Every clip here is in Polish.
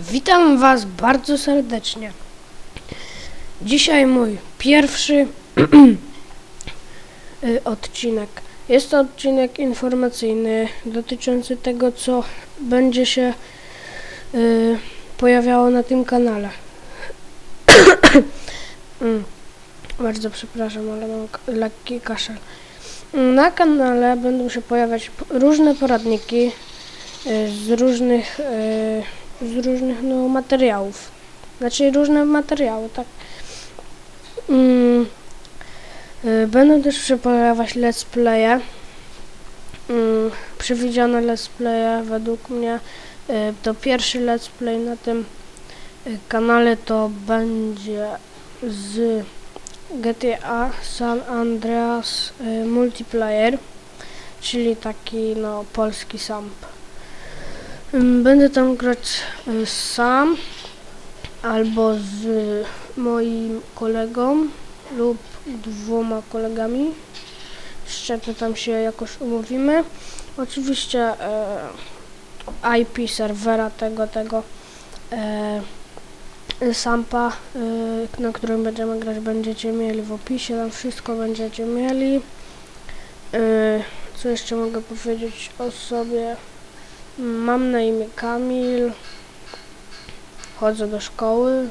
Witam Was bardzo serdecznie. Dzisiaj mój pierwszy odcinek. Jest to odcinek informacyjny dotyczący tego, co będzie się y, pojawiało na tym kanale. Mm, bardzo przepraszam, ale mam lekki kaszel. Na kanale będą się pojawiać różne poradniki y, z różnych y, z różnych no, materiałów. Znaczy różne materiały, tak. Mm, y, będą też pojawiać let's playe. Mm, przewidziane let's playe według mnie y, to pierwszy let's play na tym y, kanale to będzie z GTA San Andreas Multiplayer, czyli taki no polski samp. Będę tam grać y, sam albo z moim kolegą lub dwoma kolegami. Jeszcze to tam się jakoś umówimy. Oczywiście e, IP serwera tego, tego e, sampa, e, na którym będziemy grać, będziecie mieli w opisie, tam wszystko będziecie mieli. E, co jeszcze mogę powiedzieć o sobie? Mam na imię Kamil. Chodzę do szkoły.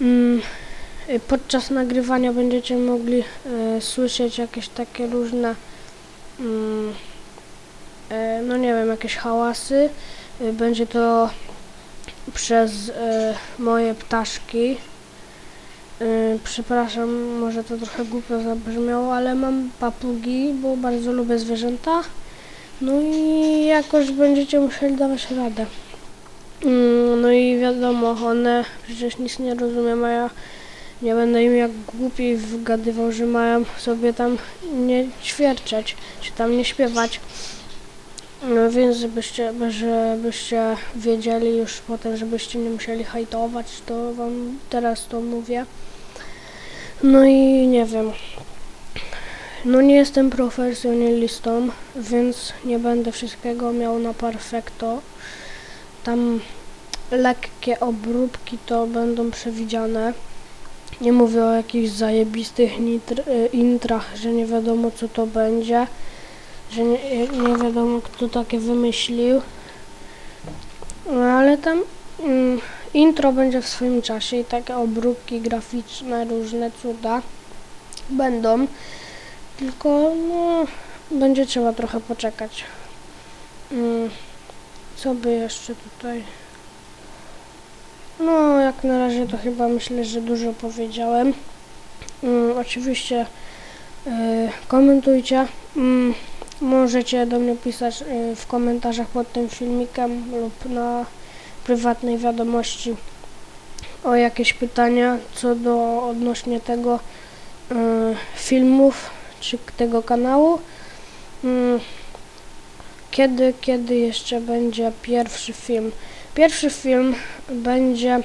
Mm, y, Podczas nagrywania będziecie mogli e, słyszeć jakieś takie różne, mm, e, no nie wiem, jakieś hałasy. Będzie to przez e, moje ptaszki. Y, Przepraszam, może to trochę głupio zabrzmiało, ale mam papugi, bo bardzo lubię zwierzęta. No i jakoś będziecie musieli dawać radę. Mm, No i wiadomo, one przecież nic nie rozumiem, a ja nie będę im jak głupi wgadywał, że mają sobie tam nie ćwierczeć, czy tam nie śpiewać. No więc żebyście, żebyście wiedzieli już potem, żebyście nie musieli hajtować, to wam teraz to mówię. No i nie wiem. No nie jestem profesjonalistą, więc nie będę wszystkiego miał na perfekto. Tam lekkie obróbki to będą przewidziane. Nie mówię o jakichś zajebistych nitr, y, intrach, że nie wiadomo co to będzie, że nie, nie wiadomo kto takie wymyślił. No ale tam mm, intro będzie w swoim czasie i takie obróbki graficzne, różne cuda będą. Tylko no, będzie trzeba trochę poczekać. Mm, co by jeszcze tutaj? No, jak na razie to chyba myślę, że dużo powiedziałem. Mm, oczywiście y, komentujcie. Mm, możecie do mnie pisać y, w komentarzach pod tym filmikiem lub na prywatnej wiadomości o jakieś pytania co do odnośnie tego y, filmów czy tego kanału. Mm, Kiedy, kiedy jeszcze będzie pierwszy film? Pierwszy film będzie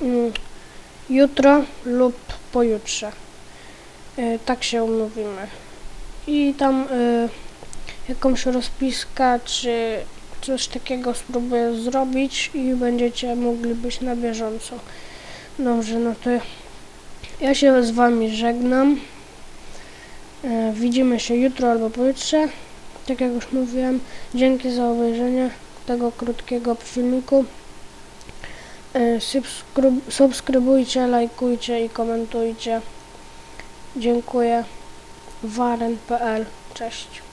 mm, jutro lub pojutrze. Y, tak się umówimy. I tam y, jakąś rozpiskę czy coś takiego spróbuję zrobić i będziecie mogli być na bieżąco. Dobrze, no to ja się z Wami żegnam. E, Widzimy się jutro albo pojutrze. Tak jak już mówiłem, dzięki za obejrzenie tego krótkiego filmiku. E, subskryb- Subskrybujcie, lajkujcie i komentujcie. Dziękuję. Waren.pl Cześć.